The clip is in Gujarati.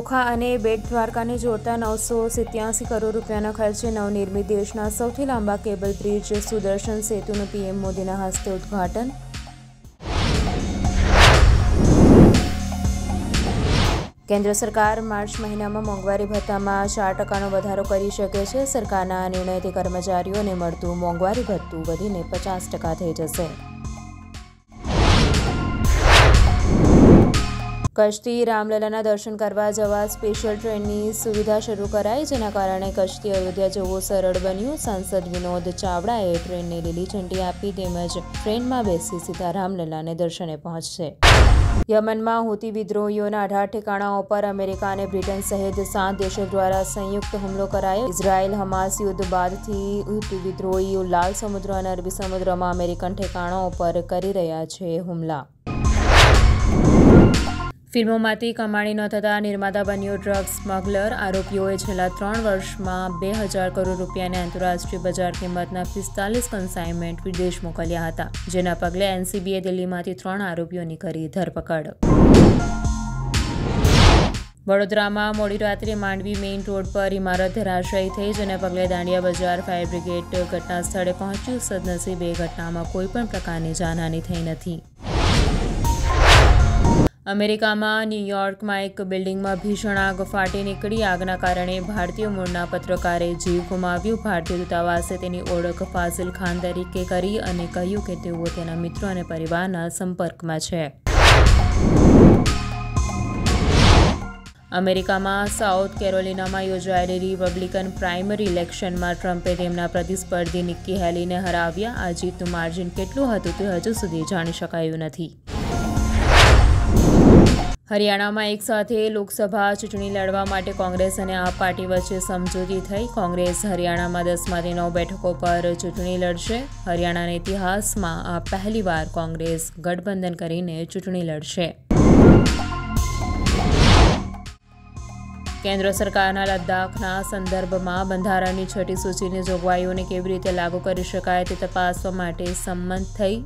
ઓખા અને બેટ દ્વારકાને જોડતા નવસો સિત્યાસી કરોડ રૂપિયાના ખર્ચે નવનિર્મિત દેશના સૌથી લાંબા કેબલ બ્રિજ સુદર્શન સેતુનું પીએમ મોદીના હસ્તે ઉદ્ઘાટન. કેન્દ્ર સરકાર માર્ચ મહિનામાં મોંઘવારી ભથ્થામાં ચાર ટકાનો વધારો કરી શકે છે. સરકારના આ નિર્ણયથી કર્મચારીઓને મળતું મોંઘવારી ભથ્થું વધીને પચાસ ટકા થઈ જશે. કચ્છથી રામલલાના દર્શન કરવા જવા સ્પેશિયલ ટ્રેનની સુવિધા શરૂ કરાઈ, જેના કારણે કચ્છથી અયોધ્યા જવું સરળ બન્યું. સાંસદ વિનોદ ચાવડાએ ટ્રેનને લીલી ઝંડી આપી તેમજ ટ્રેનમાં બેસી સીધા રામલલાને દર્શને પહોંચશે. યમનમાં હુતી વિદ્રોહીઓના અઢાર ઠેકાણાઓ પર અમેરિકા અને બ્રિટન સહિત સાત દેશો દ્વારા સંયુક્ત હુમલો કરાયો. ઇઝરાયલ, હમાસ યુદ્ધ બાદથી હુતી વિદ્રોહીઓ લાલ સમુદ્ર અને અરબી સમુદ્રમાં અમેરિકન ઠેકાણાઓ પર કરી રહ્યા છે હુમલા. ફિલ્મોમાંથી કમાણી ન થતાં નિર્માતા બન્યો ડ્રગ્સ સ્મગલર. આરોપીઓએ છેલ્લા ત્રણ વર્ષમાં બે હજાર કરોડ રૂપિયાની આંતરરાષ્ટ્રીય બજાર કિંમતના પિસ્તાલીસ કન્સાઇનમેન્ટ વિદેશ મોકલ્યા હતા, જેના પગલે એનસીબીએ દિલ્હીમાંથી ત્રણ આરોપીઓની કરી ધરપકડ. વડોદરામાં મોડી રાત્રે માંડવી મેઇન રોડ પર ઇમારત ધરાશાયી થઈ, જેને પગલે દાંડિયા બજાર ફાયર બ્રિગેડ ઘટના સ્થળે પહોંચ્યું. સદનસીબે ઘટનામાં કોઈપણ પ્રકારની જાનહાની થઈ નથી. અમેરિકામાં, ન્યૂયોર્કમાં એક બિલ્ડિંગમાં ભીષણ આગ ફાટી નીકળી. આગના કારણે ભારતીય મૂળના પત્રકારે જીવ ગુમાવ્યું. ભારતીય દૂતાવાસે તેની ઓળખ ફાઝિલ ખાન તરીકે કરી અને કહ્યું કે તેઓ તેના મિત્રો અને પરિવારના સંપર્કમાં છે. અમેરિકામાં સાઉથ કેરોલિનામાં યોજાયેલી રિપબ્લિકન પ્રાઇમરી ઇલેક્શનમાં ટ્રમ્પે તેમના પ્રતિસ્પર્ધી નિક્કી હેલીને હરાવ્યા. આ જીતનું માર્જિન કેટલું હતું તે હજુ સુધી જાણી શકાયું નથી. હરિયાણામાં એક સાથે લોકસભા ચૂંટણી લડવા માટે કોંગ્રેસ અને આપ પાર્ટી વચ્ચે સમજૂતી થઈ. કોંગ્રેસ હરિયાણામાં દસમાંથી નવ બેઠકો પર ચૂંટણી લડશે. હરિયાણાના ઇતિહાસમાં આ પહેલીવાર કોંગ્રેસ ગઠબંધન કરીને ચૂંટણી લડશે. કેન્દ્ર સરકારના લદ્દાખના સંદર્ભમાં બંધારણની છઠ્ઠી સૂચિની જોગવાઈઓને કેવી રીતે લાગુ કરી શકાય તે તપાસવા માટે સંમત થઈ